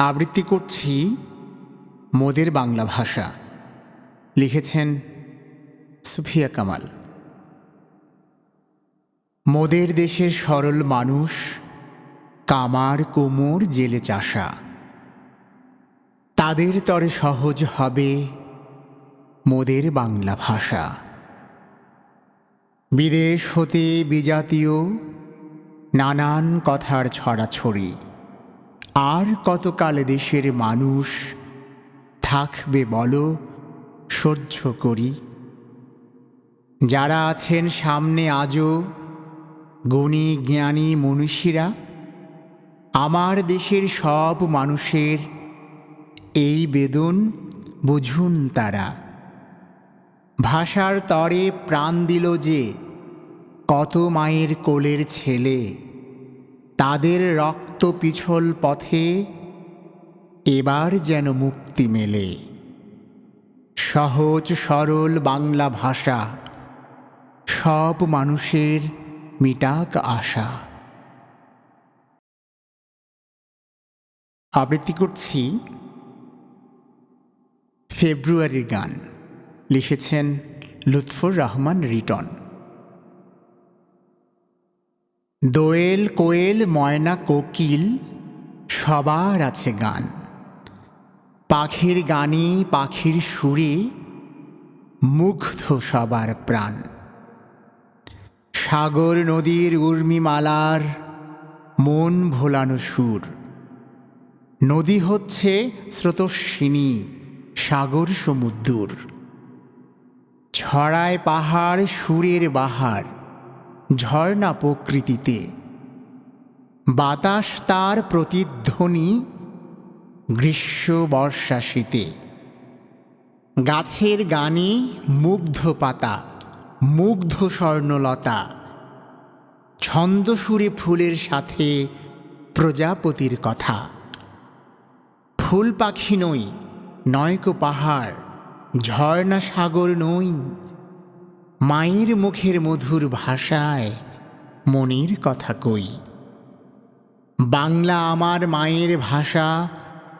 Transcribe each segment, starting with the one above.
আবৃত্তি করছি মোদের বাংলা ভাষা। লিখেছেন সুফিয়া কামাল। মোদের দেশের সরল মানুষ, কামার কোমর জেলে চাষা। তাদের তরে সহজ হবে মোদের বাংলা ভাষা। বিদেশ হতে বিজাতীয়, নানান কথার ছড়াছড়ি। আর কতকাল দেশের মানুষ থাকবে বলো, সহ্য করি। যারা আছেন সামনে আজও, গুণী জ্ঞানী মনীষীরা, আমার দেশের সব মানুষের এই বেদন বুঝুন তারা। ভাষার তরে প্রাণ দিল যে, কত মায়ের কোলের ছেলে। তাদের রক্ত পিছল পথে এবার যেন মুক্তি মেলে। সহজ সরল বাংলা ভাষা, সব মানুষের মিটাক আশা। আবৃত্তি করছি ফেব্রুয়ারির গান, লিখেছেন লুৎফর রহমান রিটন। দোয়েল, কোয়েল, ময়না, কোকিল, সবার আছে গান। পাখির গানে, পাখির সুরে মুগ্ধ সবার প্রাণ। সাগর নদীর উর্মিমালার মন ভোলানো সুর। নদী হচ্ছে স্রোতস্বিনী, সাগর সমুদ্র ছড়ায় পাহাড়, সুরের বাহার। ঝর্ণা প্রকৃতিতে। বাতাস তার প্রতিধ্বনি গ্রীষ্ম বর্ষা শীতে গাছের গানে মুগ্ধ পাতা, মুগ্ধ স্বর্ণলতা ছন্দ সুরে ফুলের সাথে প্রজাপতির কথা। ফুল পাখি নই, নয়কো পাহাড়, ঝর্ণা সাগর নই। মায়ের মুখের মধুর ভাষায় মনির কথা কই। বাংলা আমার মায়ের ভাষা,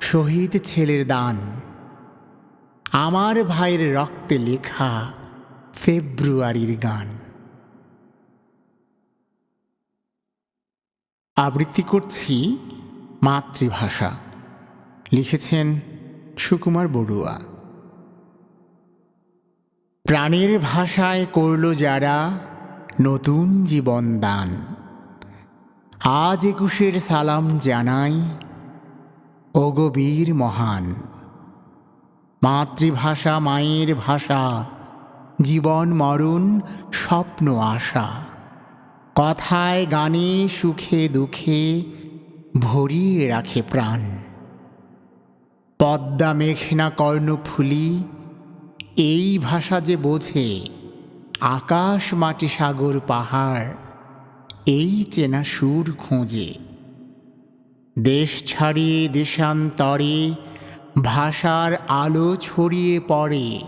শহীদ ছেলের দান। আমার ভাইয়ের রক্তে লেখা ফেব্রুয়ারির গান। আবৃত্তি করছি মাতৃভাষা। লিখেছেন সুকুমার বড়ুয়া। প্রাণের ভাষায় করল যারা নতুন জীবন দান। আজ একুশের সালাম জানাই অগবীর মহান। মাতৃভাষা, মায়ের ভাষা, জীবন, মরণ, স্বপ্ন, আশা। কথায়, গানে, সুখে, দুঃখে ভরিয়ে রাখে প্রাণ। পদ্মা, মেঘনা, কর্ণফুলি এই ভাষা যে বোঝে, আকাশ মাটি সাগর পাহাড়, এই চেনা সুর খোঁজে। দেশ ছাড়িয়ে দেশান্তরে, ভাষার আলো ছড়িয়ে পড়ে।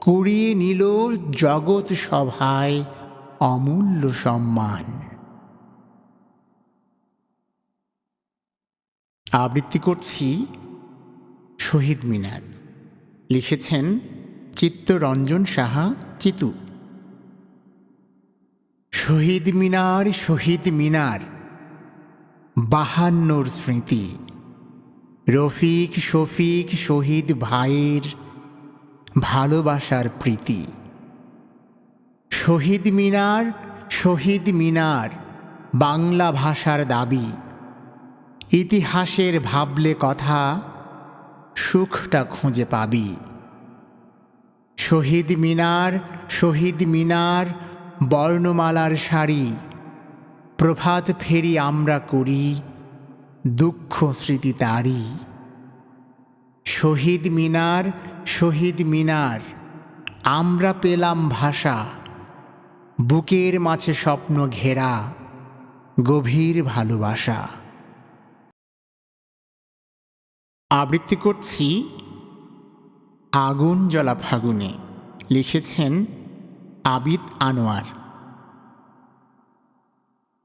কুড়িয়ে নিল জগৎ সভায় অমূল্য সম্মান। আবৃত্তি করছি শহীদ মিনার। লিখেছেন চিত্তরঞ্জন সাহা, চিতু। শহীদ মিনার শহীদ মিনার, বাহান্নর স্মৃতি। রফিক, শফিক, শহীদ ভাইয়ের ভালোবাসার প্রীতি। শহীদ মিনার শহীদ মিনার, বাংলা ভাষার দাবি। ইতিহাসের ভাবলে কথা, সুখটা খুঁজে পাবি। শহীদ মিনার শহীদ মিনার, বর্ণমালার শাড়ি প্রভাত ফেরি আমরা করি, দুঃখ স্মৃতি তারি। শহীদ মিনার শহীদ মিনার, আমরা পেলাম ভাষা। বুকের মাঝে স্বপ্ন ঘেরা, গভীর ভালোবাসা। আবৃত্তি করছি আগুন জ্বলা ফাগুনে লিখেছেন আবিদ আনোয়ার।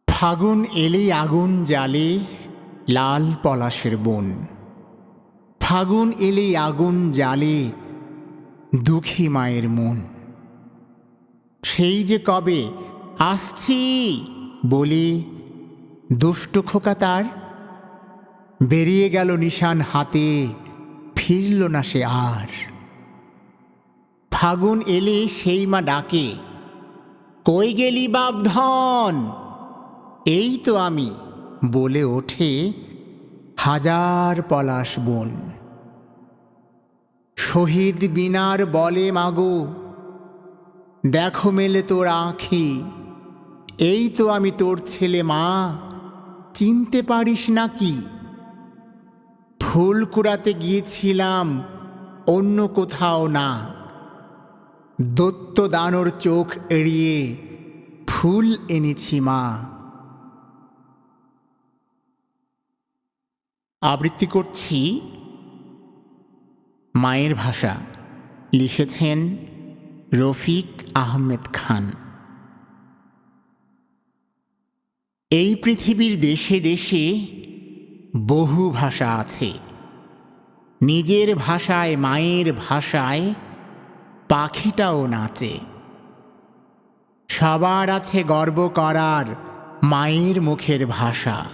ফাগুন এলেই আগুন জ্বালে লাল পলাশের বন। ফাগুন এলে আগুন জালে দুঃখী মায়ের মন। সেই যে কবে আসছি বলে দুষ্ট খোকা তার? বেরিয়ে গেল নিশান হাতে, ফিরল না সে আর। ফাগুন এলে সেই মা ডাকে, কই গেলি বাপধন? এই তো আমি, বলে ওঠে হাজার পলাশ বন। শহীদ বিনার বলে, মাগো, দেখো মেলে তোর আঁখি, এই তো আমি তোর ছেলে মা, চিনতে পারিস নাকি ফুল কুড়াতে গিয়েছিলাম, অন্য কোথাও না। দত্ত দানর চোখ এড়িয়ে ফুল এনেছি মা। আবৃত্তি করছি মায়ের ভাষা। লিখেছেন রফিক আহমেদ খান। এই পৃথিবীর দেশে দেশে বহু ভাষা আছে। নিজের ভাষায়, মায়ের ভাষায় পাখিটাও নাচে। সবার আছে গর্ব করার মায়ের মুখের ভাষা।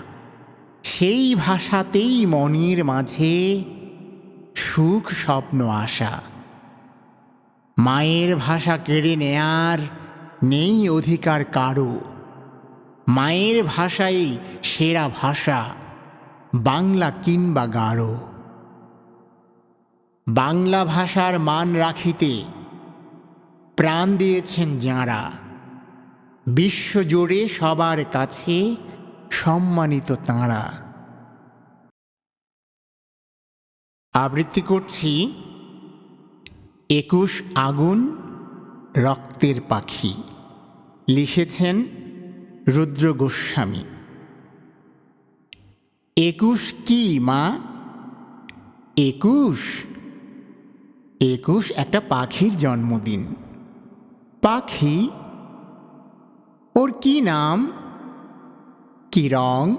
সেই ভাষাতেই মনের মাঝে সুখ স্বপ্ন আসা। মায়ের ভাষা কেড়ে নেয়ার নেই অধিকার কারও। মায়ের ভাষাই সেরা ভাষা, বাংলা কিংবা গাঢ় বাংলা ভাষার মান রাখিতে প্রাণ দিয়েছেন যাঁরা। বিশ্বজুড়ে সবার কাছে সম্মানিত তাঁরা। আবৃত্তি করছি, একুশ আগুন রক্তের পাখি। লিখেছেন রুদ্র গোস্বামী। একুশ কি, মা? একুশ? একুশ একটা পাখির জন্মদিন। পাখি? ওর কি নাম? কি রং?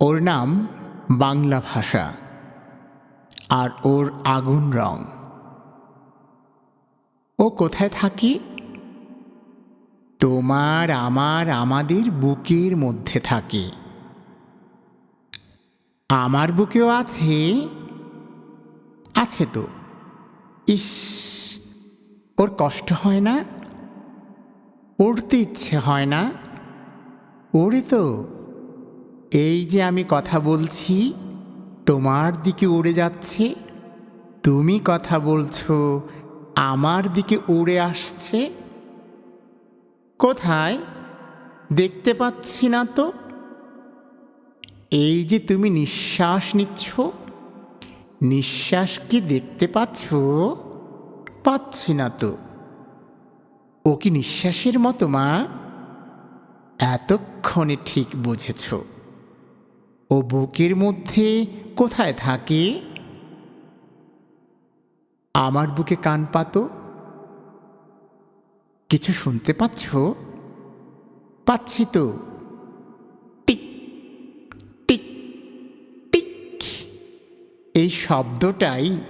ওর নাম বাংলা ভাষা। আর ওর আগুন রং। ও কোথায় থাকি? তোমার, আমার, আমাদের বুকের মধ্যে থাকে। আমার বুকেও আছে। আছে তো। ইস। ওর কষ্ট হয় না? উড়তে ইচ্ছে হয় না? ওরে তো। এই যে আমি কথা বলছি, তোমার দিকে উড়ে যাচ্ছে, তুমি কথা বলছো, আমার দিকে উড়ে আসছে? কোথায়? দেখতে পাচ্ছি না তো। এই যে তুমি নিঃশ্বাস নিচ্ছ, নিঃশ্বাস কি দেখতে পাচ্ছ? পাচ্ছি না তো ও কি নিঃশ্বাসের মতো, মা? এতক্ষণে ঠিক বুঝেছ। ও বুকের মধ্যে কোথায় থাকে? আমার বুকে কান পাতো? কিছু শুনতে পাচ্ছ? পাচ্ছি তো। টিক টিক টিক। এই শব্দটাই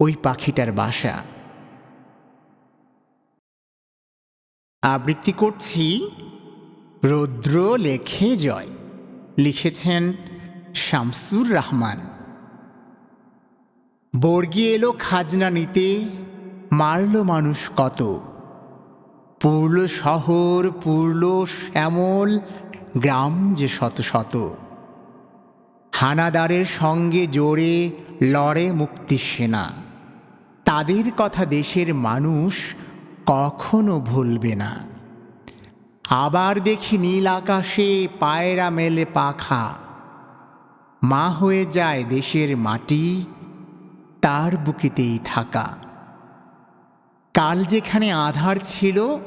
ওই পাখিটার বাসা। আবৃত্তি করছি রৌদ্র লেখে জয়, লিখেছেন শামসুর রহমান। বর্গি এলো খাজনা নিতে, মারল মানুষ কত। পুরল শহর, পুরল শ্যামল, গ্রাম যে শত শত। হানাদারের সঙ্গে জোরে লড়ে মুক্তি সেনা। তাদের কথা দেশের মানুষ কখনো ভুলবে না। আবার দেখি নীল আকাশে পায়রা মেলে পাখা। মা হয়ে যায় দেশের মাটি, তার বুকেতেই থাকা। কাল যেখানে আধার ছিল,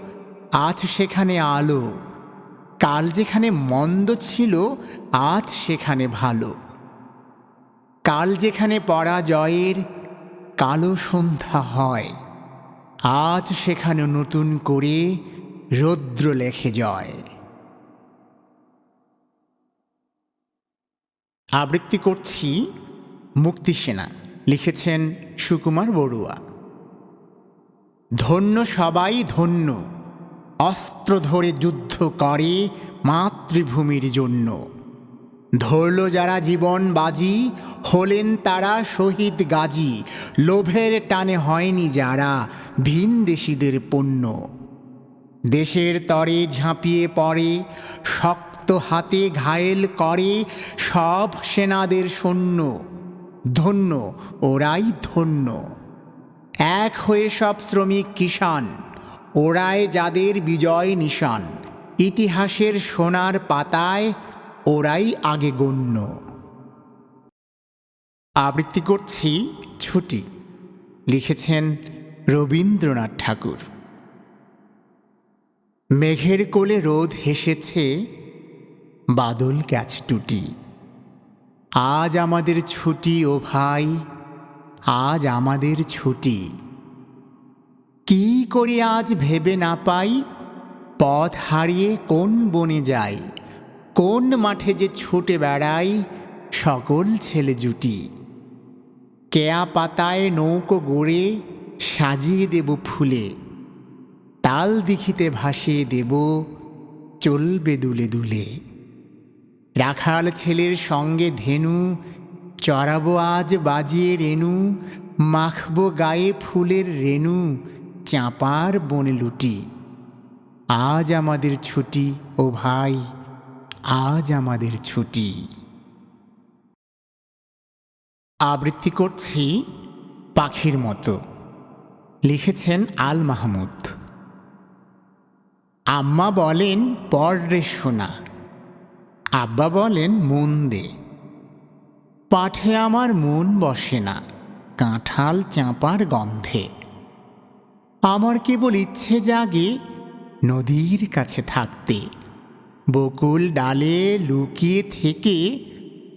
আজ সেখানে আলো। কাল যেখানে মন্দ ছিল, আজ সেখানে ভালো। কাল যেখানে পরাজয়ের কালো সন্ধ্যা হয়। আজ সেখানে নতুন করে রৌদ্র লেখে জয়। আবৃত্তি করছি মুক্তি সেনা, লিখেছেন সুকুমার বড়ুয়া। ধন্য সবাই ধন্য, অস্ত্র ধরে যুদ্ধ করে মাতৃভূমির জন্য। ধরল যারা জীবন বাজি, হলেন তারা শহীদ গাজী। লোভের টানে হয়নি যারা, ভিন দেশিদের পণ্য। দেশের তরে ঝাঁপিয়ে পড়ে, শক্ত হাতে ঘায়েল করে সব সেনাদের সৈন্য। ধন্য, ওরাই ধন্য। এক হয়ে সব শ্রমিক কিষান ওরাই যাদের বিজয় নিশান ইতিহাসের সোনার পাতায় ওরাই আগে গণ্য। আবৃত্তি করছি ছুটি। লিখেছেন রবীন্দ্রনাথ ঠাকুর। মেঘের কোলে রোদ হেসেছে, বাদল গ্যাচ টুটি। আজ আমাদের ছুটি, ও ভাই, আজ আমাদের ছুটি। কি করি আজ ভেবে না পাই, পথ হারিয়ে কোন বনে যাই। কোন মাঠে যে ছুটে বেড়াই, সকল ছেলে জুটি। কেয়া পাতায় নৌকো গড়ে সাজিয়ে দেব ফুলে, তাল দিখিতে ভাসিয়ে দেব চলবে দুলে দুলে। রাখাল ছেলের সঙ্গে ধেনু, চড়াবো আজ বাজিয়ে রেণু মাখবো গায়ে ফুলের রেণু চাঁপার বনে লুটি। আজ আমাদের ছুটি, ও ভাই আজ আমাদের ছুটি। আবৃত্তি করছি পাখির মতো। লিখেছেন আল মাহমুদ। আম্মা বলেন, পর রে শোনা আব্বা বলেন, মন দে। পাঠে আমার মন বসে না, কাঁঠাল চাঁপার গন্ধে। আমার কেবল ইচ্ছে জাগে নদীর কাছে থাকতে। বকুল ডালে লুকিয়ে থেকে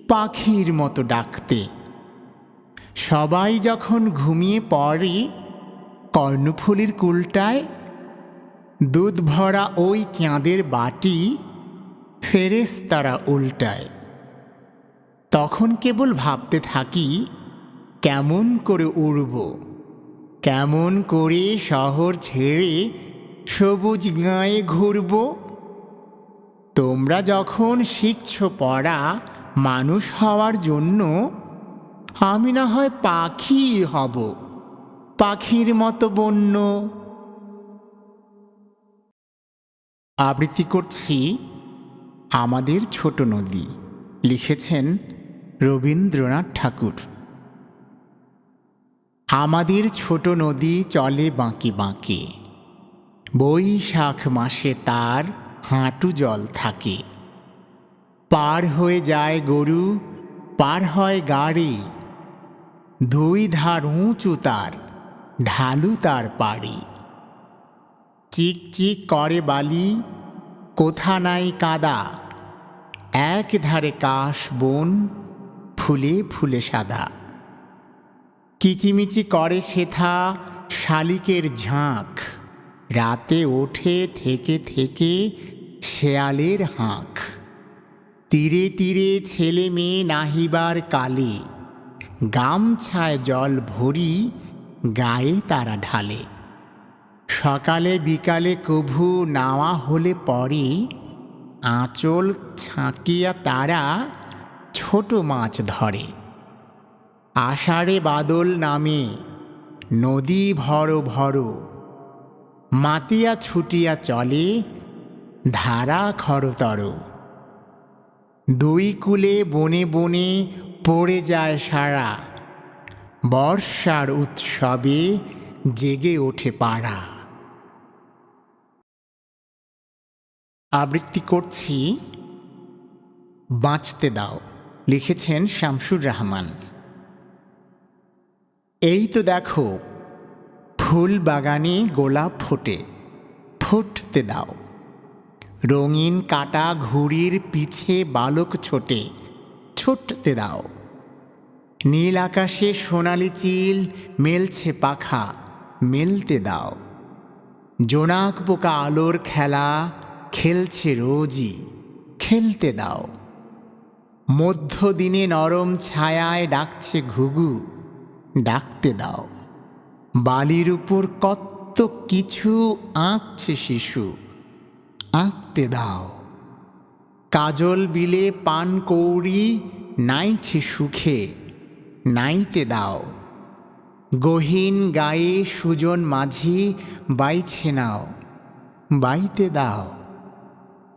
পাখির মতো ডাকতে। সবাই যখন ঘুমিয়ে পড়ে, কর্ণফুলির কুলটায় দুধ ভরা ওই চাঁদের বাটি ফেরেস তারা উল্টায়। তখন কেবল ভাবতে থাকি, কেমন করে উড়ব, কেমন করে শহর ছেড়ে সবুজ গায়ে ঘুরব। তোমরা যখন শিখছ পড়া, মানুষ হওয়ার জন্য আমি না হয় পাখি হব, পাখির মতো বন্য। আবৃত্তি করছি আমাদের ছোট নদী। লিখেছেন রবীন্দ্রনাথ ঠাকুর। আমাদের ছোট নদী চলে বাঁকে বাঁকে। বৈশাখ মাসে তার হাঁটু জল থাকে। পার হয়ে যায় গরু, পার হয় গাড়ি। দুই ধার উঁচু তার, ঢালু তার পাড়ি। চিক চিক করে বালি, কোথা নাই কাদা। এক ধারে কাশ, বন, ফুলে ফুলে সাদা। কিচিমিচি করে সেথা শালিকের ঝাঁক। রাতে ওঠে থেকে থেকে শেয়ালের হাঁক। তীরে তীরে ছেলে মেয়ে নাহিবার কালে, গামছায় জল ভরি গায়ে তারা ঢালে। সকালে বিকালে কভু নাওয়া হলে পরে আঁচল ছাঁকিয়া তারা ছোট মাছ ধরে। আষাঢ়ে বাদল নামে, নদী ভর ভর মাতিয়া ছুটিয়া চলে, ধারা খরতর। দুই কুলে বনে বনে পড়ে যায় সারা, বর্ষার উৎসবে জেগে ওঠে পাড়া। আবৃত্তি করছি, বাঁচতে দাও, লিখেছেন শামসুর রহমান। এই তো দেখো ফুল বাগানে গোলাপ ফোটে। ফুটতে দাও। রঙিন কাটা ঘুড়ির পিছে বালক ছোটে। ছুটতে দাও। নীল আকাশে সোনালি চিল মেলছে পাখা। মেলতে দাও। জোনাক পোকা আলোর খেলা খেলছে রোজই। খেলতে দাও। মধ্যদিনে নরম ছায়ায় ডাকছে ঘুঘু। ডাকতে দাও। বালির উপর কত কিছু আঁকছে শিশু, আঁকতে দাও। কাজল বিলে পান কৌড়ি নাইছে সুখে, নাইতে দাও। গহীন গায়ে সুজন মাঝি বাইছে নাও, বাইতে দাও।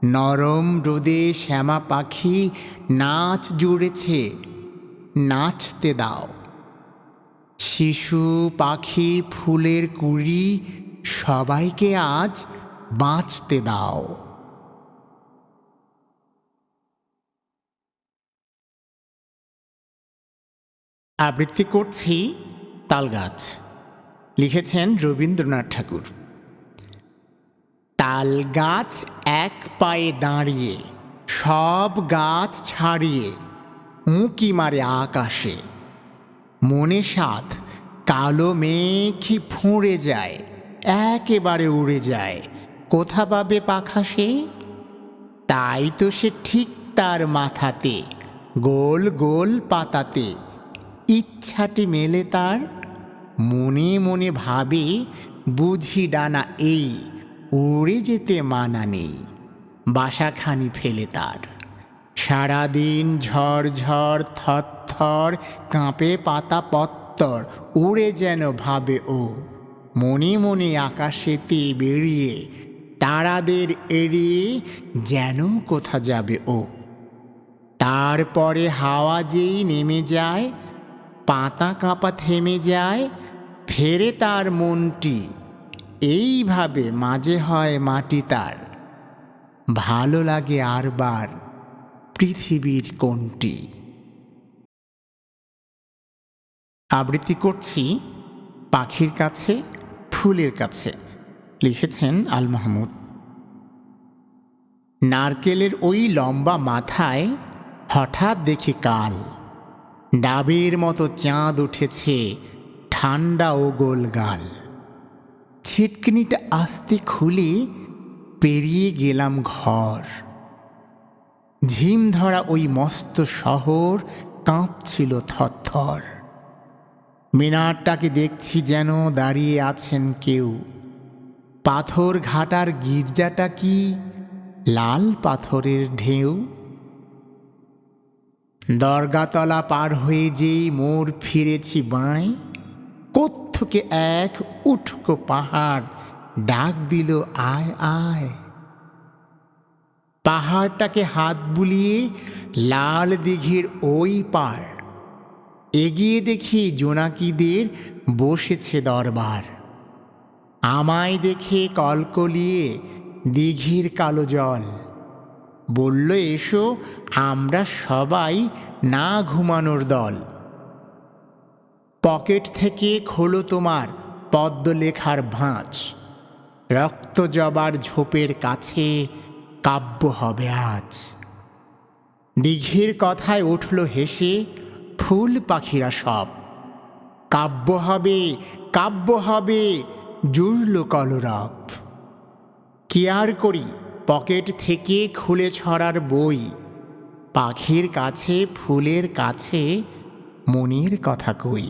নরম রোদে শ্যামা পাখি নাচ জুড়েছে, নাচতে দাও। শিশু, পাখি, ফুলের কুড়ি, সবাইকে আজ বাঁচতে দাও। আবৃত্তি করছি তালগাছ। লিখেছেন রবীন্দ্রনাথ ঠাকুর। তাল গাছ এক পায়ে দাঁড়িয়ে, সব গাছ ছাড়িয়ে, উঁকি মারে আকাশে। মনে সাত, কালো মেঘি ফুঁড়ে যায়, একেবারে উড়ে যায়। কোথা পাবে পাখা সে? তাই তো সে ঠিক তার মাথাতে, গোল গোল পাতাতে। ইচ্ছাটি মেলে তার, মনে মনে ভাবে, বুঝি ডানা এই, উড়ে যেতে মানা নেই। বাসাখানি ফেলে তার। সারাদিন ঝড় ঝড় থর থর কাঁপে পাতা পত্তর, উড়ে যেন ভাবে ও। মনে মনে আকাশেতে বেরিয়ে তারাদের এড়িয়ে যেন কোথা যাবে ও। তারপরে হাওয়া যেই নেমে যায়, পাতা কাঁপা থেমে যায়, ফেরে তার মনটি। এইভাবে মাঝে হয় মাটি তার। ভালো লাগে আরবার পৃথিবীর কোনটি। আবৃত্তি করছি পাখির কাছে, ফুলের কাছে। লিখেছেন আল মাহমুদ। নারকেলের ওই লম্বা মাথায় হঠাৎ দেখি কাল। ডাবের মতো চাঁদ উঠেছে, ঠান্ডা ও গোলগাল ছিটকিনিটা আস্তে খুলে পেরিয়ে গেলাম ঘর। ঝিম ধরা ওই মস্ত শহর কাঁপছিল থরথর। মিনারটাকে দেখছি যেন দাঁড়িয়ে আছেন কেউ। পাথর ঘাটার গির্জাটা কি লাল পাথরের ঢেউ? দরগাতলা পার হয়ে যেই মোড় ফিরেছি বাঁয়, কোত্থকে এক উঠকো পাহাড় ডাক দিল, আয় আয়। পাহাড়টাকে হাত বুলিয়ে লাল দিঘির ওই পার এগিয়ে দেখি জোনাকিদের বসেছে দরবার। আমায় দেখে কলকলিয়ে দিঘির কালো জল। বলল, এসো, আমরা সবাই না ঘুমানোর দল। পকেট থেকে খোলো তোমার পদ্ম লেখার ভাঁজ। রক্ত জবার ঝোপের কাছে কাব্য হবে আজ। দিঘির কথায় উঠল হেসে ফুল পাখিরা সব। কাব্য হবে কাব্য হবে, জুড়ল কলরব। কি আর করি? পকেট থেকে খুলে ছড়ার বই। পাখির কাছে, ফুলের কাছে, মনির কথা কই।